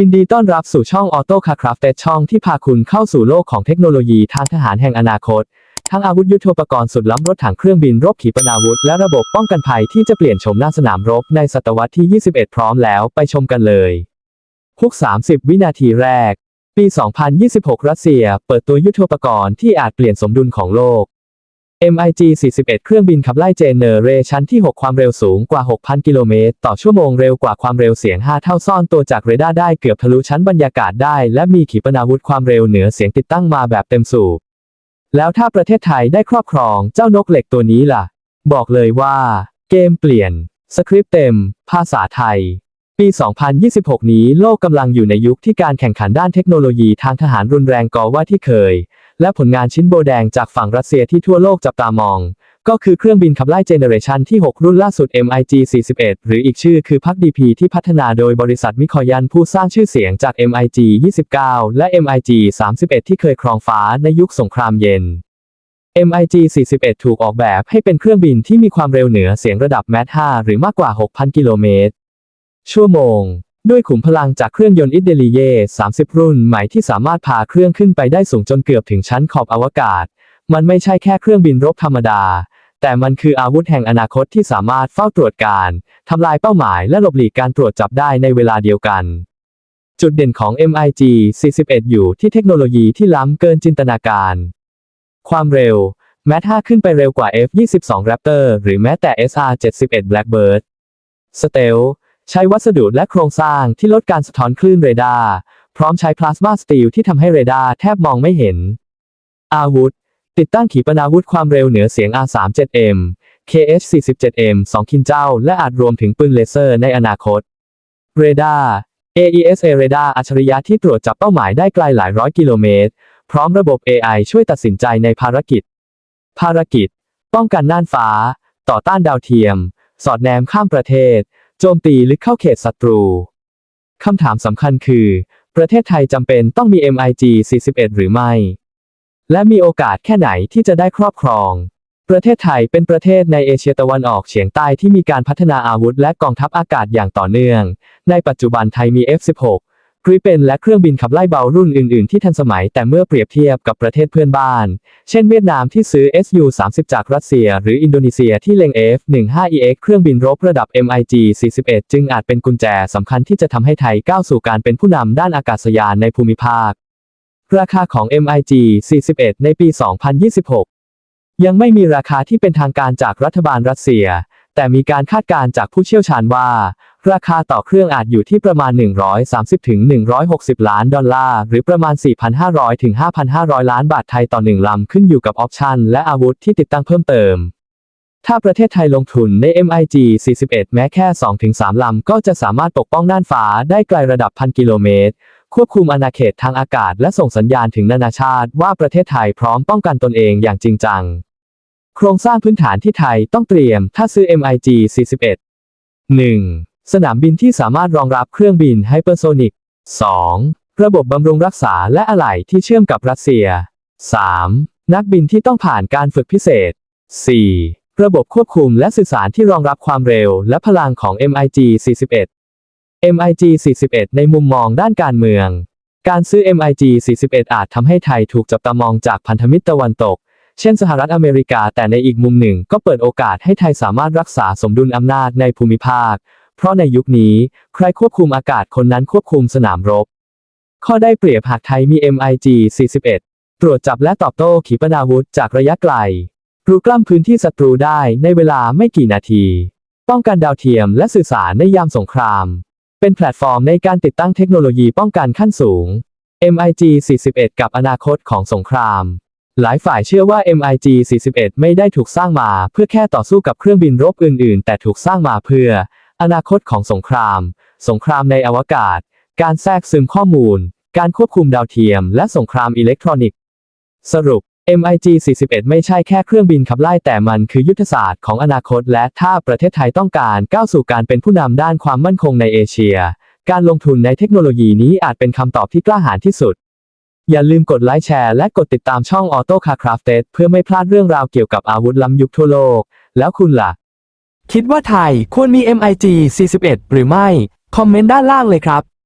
ยินดีต้อนรับสู่ช่อง Auto Car Crafted ช่องที่พาคุณเข้าสู่โลกของเทคโนโลยีทางทหารแห่งอนาคต ทั้งอาวุธยุทโธปกรณ์สุดล้ำรถถังเครื่องบินรบขีปนาวุธ และระบบป้องกันภัยที่จะเปลี่ยนโฉมหน้าสนามรบในศตวรรษที่ 21 พร้อมแล้วไปชมกันเลยคุก 30 วินาทีแรก ปี 2026 รัสเซีย เปิดตัวยุทโธปกรณ์ที่อาจเปลี่ยนสมดุลของโลก MiG 41 เครื่องบินขับไล่เจเนเรชันที่ 6 ความเร็วสูงกว่า 6,000 กิโลเมตร ต่อชั่วโมงเร็วกว่าความเร็วเสียง 5 เท่าซ่อนตัวจากเรดาร์ได้เกือบทะลุชั้นบรรยากาศได้ และมีขีปนาวุธความเร็วเหนือเสียงติดตั้งมาแบบเต็มสูบ แล้วถ้าประเทศไทยได้ครอบครองเจ้านกเหล็กตัวนี้ล่ะ บอกเลยว่า เกมเปลี่ยน สคริปต์เต็ม ภาษาไทย ปี 2026 นี้โลกกำลังอยู่ในยุคที่การแข่งขันด้านเทคโนโลยีทางทหารรุนแรงกว่าที่เคย และผลงานชิ้นโบแดงจากฝั่งรัสเซียที่ทั่วโลกจับตามอง ก็คือเครื่องบินขับไล่เจเนเรชันที่ 6 รุ่นล่าสุด MiG 41 หรืออีกชื่อคือพัก DP ที่พัฒนาโดยบริษัทมิคอยันผู้สร้างชื่อเสียงจาก MiG 29 และ MiG 31 ที่เคยครองฟ้าในยุคสงครามเย็น MiG 41 ถูกออกแบบให้เป็นเครื่องบินที่มีความเร็วเหนือเสียงระดับแมท5หรือมากกว่า 6,000 กิโลเมตร ชั่วโมง ด้วยขุมพลังจากเครื่องยนต์อิเดลีเย่30 รุ่นใหม่ที่สามารถพาเครื่องขึ้นไปได้สูงจนเกือบถึงชั้นขอบอวกาศ มันไม่ใช่แค่เครื่องบินรบธรรมดา แต่มันคืออาวุธแห่งอนาคตที่สามารถเฝ้าตรวจการ ทำลายเป้าหมายและหลบหลีกการตรวจจับได้ในเวลาเดียวกันจุดเด่นของ MiG 41 อยู่ที่เทคโนโลยีที่ล้ำเกินจินตนาการ ความเร็ว แม้ถ้าขึ้นไปเร็วกว่า F22 Raptor หรือแม้แต่ SR-71 Blackbird สเตล ใช้วัสดุและโครงสร้างที่ลดการสะท้อนคลื่นเรดาร์ พร้อมใช้พลาสมาสตีลที่ทำให้เรดาร์แทบมองไม่เห็น อาวุธ ติดตั้งขีปนาวุธความเร็วเหนือเสียง R37M KH47M 2 คินเจ้า และอาจรวมถึงปืนเลเซอร์ในอนาคต เรดาร์ AESA เรดาร์อัจฉริยะที่ตรวจจับเป้าหมายได้ไกลหลายร้อยกิโลเมตร พร้อมระบบ AI ช่วยตัดสินใจในภารกิจ ภารกิจ ป้องกันน่านฟ้า ต่อต้านดาวเทียม สอดแนมข้ามประเทศ โจมตีลึกเข้าเขตศัตรู คำถามสำคัญคือ ประเทศไทยจำเป็นต้องมี MiG 41 หรือไม่ และมีโอกาสแค่ไหนที่จะได้ครอบครอง ประเทศไทยเป็นประเทศในเอเชียตะวันออกเฉียงใต้ที่มีการพัฒนาอาวุธและกองทัพอากาศอย่างต่อเนื่อง ในปัจจุบันไทยมี F16 กริเปนและเครื่องบินขับไล่เบารุ่นอื่น ๆ ที่ทันสมัยแต่เมื่อเปรียบเทียบกับประเทศเพื่อนบ้าน เช่นเวียดนามที่ซื้อ Su-30 จากรัสเซีย หรืออินโดนีเซียที่เล็ง F-15EX เครื่องบินรบระดับ MiG 41 จึงอาจเป็นกุญแจสำคัญที่จะทำให้ไทยก้าวสู่การเป็นผู้นำด้านอากาศยานในภูมิภาค ราคาของ MiG 41 ในปี 2026 ยังไม่มีราคาที่เป็นทางการจากรัฐบาลรัสเซีย แต่มีการคาดการณ์จากผู้เชี่ยวชาญว่า ราคาต่อเครื่องอาจอยู่ที่ประมาณ 130ถึง160 ล้านดอลลาร์ หรือประมาณ 4,500ถึง5,500 ล้านบาทไทยต่อหนึ่งลำขึ้นอยู่กับออปชันและอาวุธที่ติดตั้งเพิ่มเติม ถ้าประเทศไทยลงทุนใน MiG 41 แม้แค่ 2-3 ลำ ก็จะสามารถปกป้องน่านฟ้าได้ไกลระดับพันกิโลเมตร ควบคุมอาณาเขตทางอากาศและส่งสัญญาณถึงนานาชาติว่าประเทศไทยพร้อมป้องกันตนเองอย่างจริงจัง โครงสร้างพื้นฐานที่ไทยต้องเตรียมถ้าซื้อ MiG 41 1. สนามบินที่สามารถรองรับเครื่องบินไฮเปอร์โซนิก 2. ระบบบำรุงรักษาและอะไหล่ที่เชื่อมกับรัสเซีย 3. นักบินที่ต้องผ่านการฝึกพิเศษ 4. ระบบควบคุมและสื่อสารที่รองรับความเร็วและพลังของ MiG 41 MiG 41ในมุมมองด้านการเมือง การซื้อ MiG 41 อาจทำให้ไทยถูกจับตามองจากพันธมิตรตะวันตก เช่นสหรัฐอเมริกาแต่ในอีกมุมหนึ่งก็เปิดโอกาสให้ไทยสามารถรักษาสมดุลอำนาจในภูมิภาค เพราะในยุคนี้ ใครควบคุมอากาศคนนั้นควบคุมสนามรบ ข้อได้เปรียบหากไทยมี MiG 41 ตรวจจับและตอบโต้ขีปนาวุธจากระยะไกลรูกล้ำพื้นที่ศัตรูได้ในเวลาไม่กี่นาที ป้องกันดาวเทียมและสื่อสารในยามสงคราม เป็นแพลตฟอร์มในการติดตั้งเทคโนโลยีป้องกันขั้นสูง MiG 41 กับอนาคตของสงคราม หลายฝ่ายเชื่อว่า MiG 41 ไม่ได้ถูกสร้างมาเพื่อแค่ต่อสู้กับเครื่องบินรบอื่น ๆ แต่ถูกสร้างมาเพื่อ อนาคตของสงคราม สงครามในอวกาศ การแทรกซึมข้อมูล การควบคุมดาวเทียม และสงครามอิเล็กทรอนิกส์ สรุป MiG 41 ไม่ใช่แค่เครื่องบินขับไล่แต่มันคือยุทธศาสตร์ของอนาคต และถ้าประเทศไทยต้องการก้าวสู่การเป็นผู้นำด้านความมั่นคงในเอเชีย การลงทุนในเทคโนโลยีนี้อาจเป็นคำตอบที่กล้าหาญที่สุด อย่าลืมกดไลค์แชร์และกดติดตามช่อง Auto Car Crafted เพื่อไม่พลาดเรื่องราวเกี่ยวกับอาวุธล้ำยุคทั่วโลก แล้วคุณล่ะ คิดว่าไทยควรมี MiG 41 หรือไม่ คอมเมนต์ด้านล่างเลยครับ